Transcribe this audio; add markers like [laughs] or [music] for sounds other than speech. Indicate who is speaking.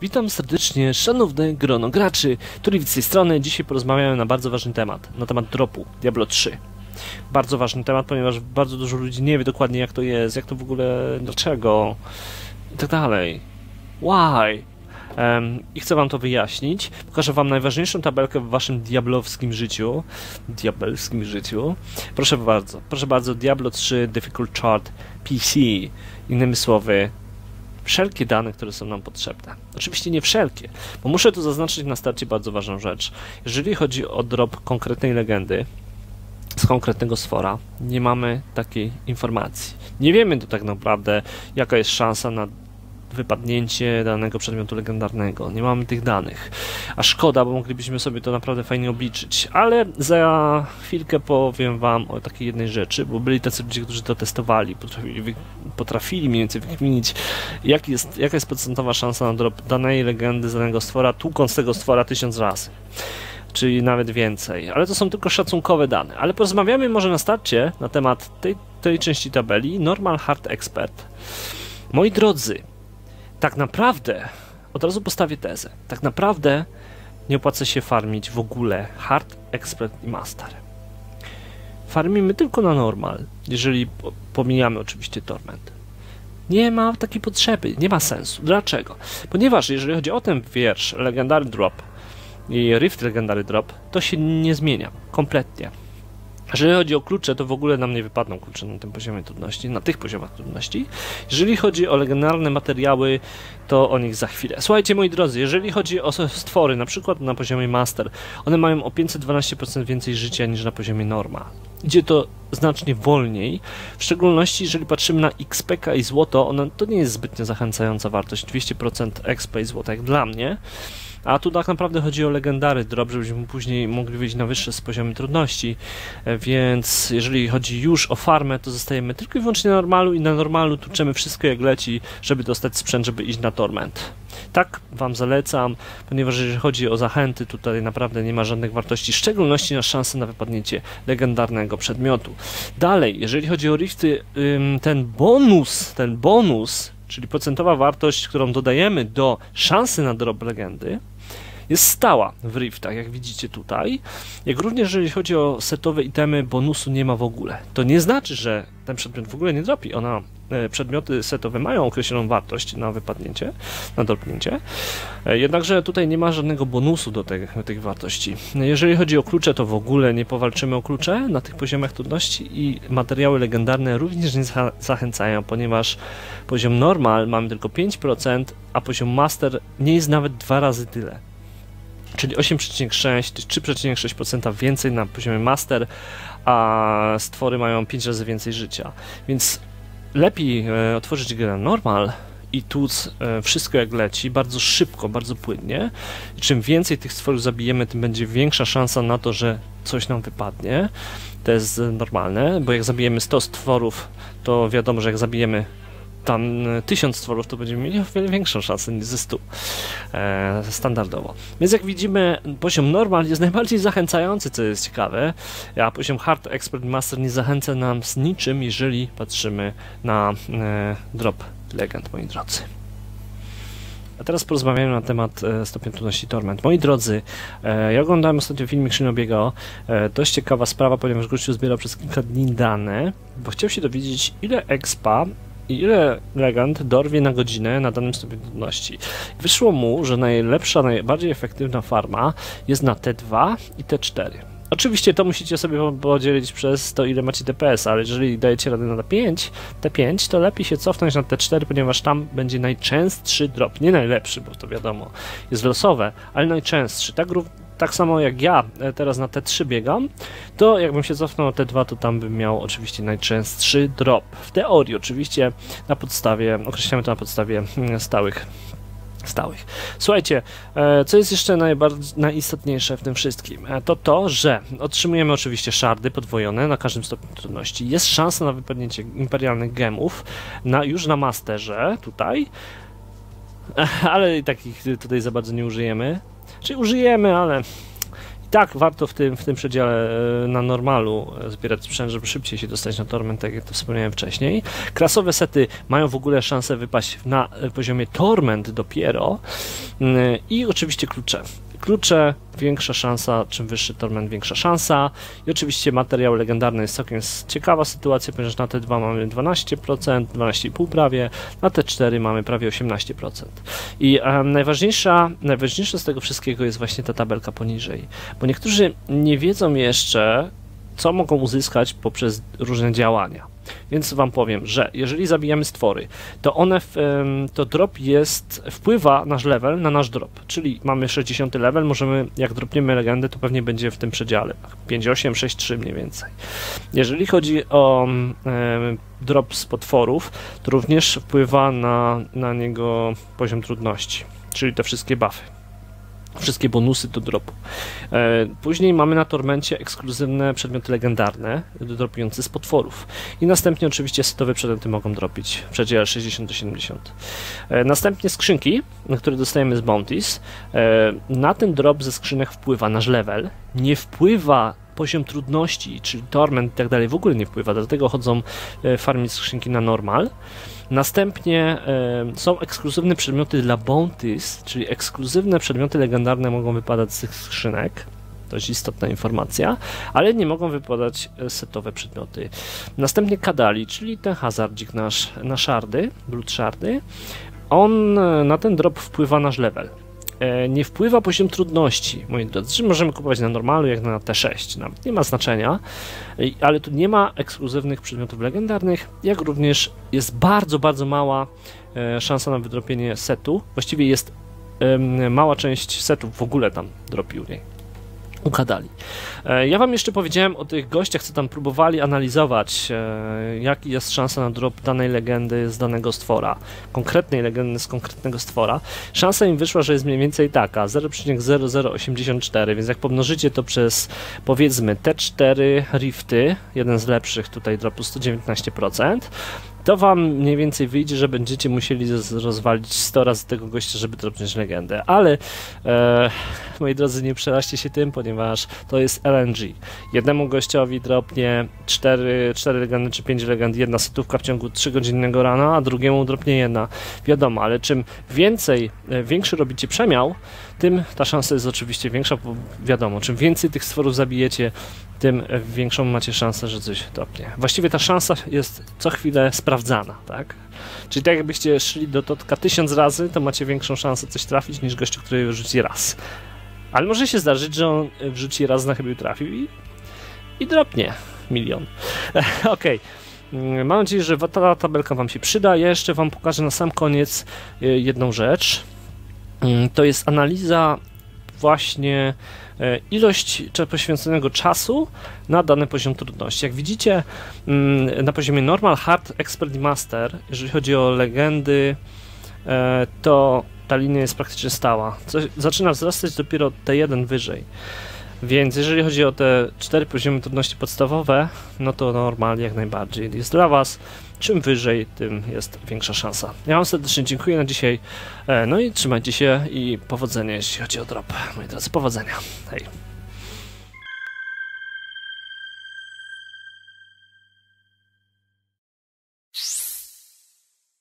Speaker 1: Witam serdecznie, szanowne grono graczy, który z tej strony dzisiaj porozmawiamy na bardzo ważny temat, na temat dropu Diablo 3. Bardzo ważny temat, ponieważ bardzo dużo ludzi nie wie dokładnie jak to jest, jak to w ogóle, dlaczego i tak dalej. Why? I chcę wam to wyjaśnić. Pokażę wam najważniejszą tabelkę w waszym diablowskim życiu. Diabelskim życiu. Proszę bardzo, proszę bardzo, Diablo 3 Difficult Chart PC. Innymi słowy, wszelkie dane, które są nam potrzebne. Oczywiście nie wszelkie, bo muszę tu zaznaczyć na starcie bardzo ważną rzecz. Jeżeli chodzi o drop konkretnej legendy, z konkretnego sfora, nie mamy takiej informacji. Nie wiemy to tak naprawdę, jaka jest szansa na wypadnięcie danego przedmiotu legendarnego. Nie mamy tych danych. A szkoda, bo moglibyśmy sobie to naprawdę fajnie obliczyć. Ale za chwilkę powiem Wam o takiej jednej rzeczy, bo byli tacy ludzie, którzy to testowali, potrafili, potrafili mniej więcej wykminić, jak jest, jaka jest procentowa szansa na drop danej legendy, z danego stwora, tłukąc tego stwora tysiąc razy czyli nawet więcej. Ale to są tylko szacunkowe dane. Ale porozmawiamy może na starcie na temat tej, tej części tabeli Normal Hard Expert. Moi drodzy, tak naprawdę, od razu postawię tezę, tak naprawdę nie opłaca się farmić w ogóle Hard, Expert i Master. Farmimy tylko na normal, jeżeli pomijamy oczywiście Torment. Nie ma takiej potrzeby, nie ma sensu. Dlaczego? Ponieważ jeżeli chodzi o ten wiersz Legendary Drop i Rift Legendary Drop, to się nie zmienia kompletnie. Jeżeli chodzi o klucze, to w ogóle nam nie wypadną klucze na tym poziomie trudności, na tych poziomach trudności. Jeżeli chodzi o legendarne materiały, to o nich za chwilę. Słuchajcie, moi drodzy, jeżeli chodzi o stwory, na przykład na poziomie Master, one mają o 512% więcej życia niż na poziomie Norma. Idzie to znacznie wolniej, w szczególności jeżeli patrzymy na XP i złoto, one, to nie jest zbytnio zachęcająca wartość, 200% XP i złoto, jak dla mnie. A tu tak naprawdę chodzi o legendary drop, żebyśmy później mogli wyjść na wyższe z poziomu trudności, e, więc jeżeli chodzi już o farmę, to zostajemy tylko i wyłącznie na normalu i na normalu tuczemy wszystko jak leci, żeby dostać sprzęt, żeby iść na torment. Tak Wam zalecam, ponieważ jeżeli chodzi o zachęty, tutaj naprawdę nie ma żadnych wartości, w szczególności na szansę na wypadnięcie legendarnego przedmiotu. Dalej, jeżeli chodzi o rifty, ten bonus, ten bonus, czyli procentowa wartość, którą dodajemy do szansy na drop legendy, jest stała w riftach, jak widzicie tutaj. Jak również jeżeli chodzi o setowe itemy, bonusu nie ma w ogóle. To nie znaczy, że ten przedmiot w ogóle nie dropi. Ona, przedmioty setowe mają określoną wartość na wypadnięcie, na dropnięcie. E, jednakże tutaj nie ma żadnego bonusu do tych, tych wartości. Jeżeli chodzi o klucze, to w ogóle nie powalczymy o klucze na tych poziomach trudności i materiały legendarne również nie zachęcają, ponieważ poziom normal mamy tylko 5%, a poziom master nie jest nawet dwa razy tyle czyli 8,6 3,6% więcej na poziomie master, a stwory mają 5 razy więcej życia. Więc lepiej e, otworzyć grę normal i tłuc e, wszystko jak leci, bardzo szybko, bardzo płynnie. I czym więcej tych stworów zabijemy, tym będzie większa szansa na to, że coś nam wypadnie. To jest normalne, bo jak zabijemy 100 stworów, to wiadomo, że jak zabijemy tam e, tysiąc stworów, to będziemy mieli o wiele większą szansę niż ze 100 e, standardowo. Więc jak widzimy, poziom normal jest najbardziej zachęcający, co jest ciekawe, a poziom hard expert master nie zachęca nam z niczym, jeżeli patrzymy na e, drop legend, moi drodzy. A teraz porozmawiamy na temat e, stopnia trudności Torment. Moi drodzy, e, ja oglądałem ostatnio filmik Szynobiego. E, dość ciekawa sprawa, ponieważ gościu zbierał przez kilka dni dane, bo chciał się dowiedzieć, ile expa ile legend dorwie na godzinę na danym stopniu trudności. Wyszło mu, że najlepsza, najbardziej efektywna farma jest na T2 i T4. Oczywiście to musicie sobie podzielić przez to, ile macie DPS, ale jeżeli dajecie radę na T5, T5, to lepiej się cofnąć na T4, ponieważ tam będzie najczęstszy drop. Nie najlepszy, bo to wiadomo, jest losowe, ale najczęstszy. Tak, tak samo jak ja e, teraz na T3 biegam, to jakbym się cofnął na T2, to tam bym miał oczywiście najczęstszy drop. W teorii oczywiście na podstawie, określamy to na podstawie mm, stałych stałych. Słuchajcie, e, co jest jeszcze najbardziej, najistotniejsze w tym wszystkim? E, to to, że otrzymujemy oczywiście szardy podwojone na każdym stopniu trudności. Jest szansa na wypadnięcie imperialnych gemów na, już na masterze tutaj, [laughs] ale takich tutaj za bardzo nie użyjemy. Czyli użyjemy, ale tak warto w tym, w tym przedziale e, na normalu e, zbierać sprzęt, żeby szybciej się dostać na torment, tak jak to wspomniałem wcześniej. Klasowe sety mają w ogóle szansę wypaść na poziomie torment dopiero mm, i oczywiście klucze klucze, większa szansa, czym wyższy torment, większa szansa. I oczywiście materiał legendarny jest całkiem ciekawa sytuacja, ponieważ na te dwa mamy 12%, 12,5 prawie, na te 4 mamy prawie 18%. I um, najważniejsza, z tego wszystkiego jest właśnie ta tabelka poniżej, bo niektórzy nie wiedzą jeszcze, co mogą uzyskać poprzez różne działania. Więc wam powiem, że jeżeli zabijamy stwory, to one, w, to drop jest, wpływa nasz level na nasz drop, czyli mamy 60 level, możemy, jak dropniemy legendę, to pewnie będzie w tym przedziale, 5,8, 6,3 mniej więcej. Jeżeli chodzi o drop z potworów, to również wpływa na, na niego poziom trudności, czyli te wszystkie buffy wszystkie bonusy do dropu. E, później mamy na Tormencie ekskluzywne przedmioty legendarne, dropujące z potworów. I następnie oczywiście setowe przedmioty mogą dropić w przedziale 60 do 70. E, następnie skrzynki, które dostajemy z Bounties. E, na ten drop ze skrzynek wpływa nasz level. Nie wpływa poziom trudności, czyli torment i tak dalej w ogóle nie wpływa, dlatego chodzą farmić skrzynki na normal. Następnie e, są ekskluzywne przedmioty dla Bounties, czyli ekskluzywne przedmioty legendarne mogą wypadać z tych skrzynek. Dość istotna informacja, ale nie mogą wypadać e, setowe przedmioty. Następnie Kadali, czyli ten hazardzik nasz, na szardy, szardy. On e, na ten drop wpływa nasz level. E, nie wpływa poziom trudności, moi drodzy. Możemy kupować na normalu, jak na T6, nawet nie ma znaczenia, ale tu nie ma ekskluzywnych przedmiotów legendarnych, jak również jest bardzo, bardzo mała e, szansa na wydropienie setu. Właściwie jest mała część setów w ogóle tam dropił. Ukadali. E, ja wam jeszcze powiedziałem o tych gościach, co tam próbowali analizować, e, jaki jest szansa na drop danej legendy z danego stwora, konkretnej legendy z konkretnego stwora. Szansa im wyszła, że jest mniej więcej taka, 0,0084, więc jak pomnożycie to przez powiedzmy T4 Rifty, jeden z lepszych tutaj dropu 119%, to wam mniej więcej wyjdzie, że będziecie musieli rozwalić 100 razy tego gościa, żeby dropnąć legendę. Ale e, moi drodzy, nie przeraźcie się tym, ponieważ to jest LNG. Jednemu gościowi dropnie 4, 4 legendy czy 5 legend, jedna setówka w ciągu 3-godzinnego rana, a drugiemu dropnie jedna. Wiadomo, ale czym więcej, e, większy robicie przemiał, tym ta szansa jest oczywiście większa, bo wiadomo, czym więcej tych stworów zabijecie, tym większą macie szansę, że coś dropnie. Właściwie ta szansa jest co chwilę sprawdzana, tak? Czyli tak jakbyście szli do totka tysiąc razy, to macie większą szansę coś trafić niż gościu, który wrzuci raz. Ale może się zdarzyć, że on wrzuci raz na chybił trafił i, i dropnie milion. [laughs] Okej. Okay. Mam nadzieję, że ta tabelka Wam się przyda. Ja jeszcze Wam pokażę na sam koniec y, jedną rzecz. Mm, to jest analiza właśnie e, ilość poświęconego czasu na dany poziom trudności. Jak widzicie, mm, na poziomie Normal, Hard, Expert i Master, jeżeli chodzi o legendy, e, to ta linia jest praktycznie stała. Zaczyna wzrastać dopiero T1 wyżej. Więc jeżeli chodzi o te cztery poziomy trudności podstawowe, no to normal jak najbardziej jest dla Was. Czym wyżej, tym jest większa szansa. Ja Wam serdecznie dziękuję na dzisiaj. E, no i trzymajcie się i powodzenia, jeśli chodzi o drop. Moi drodzy, powodzenia. Hej.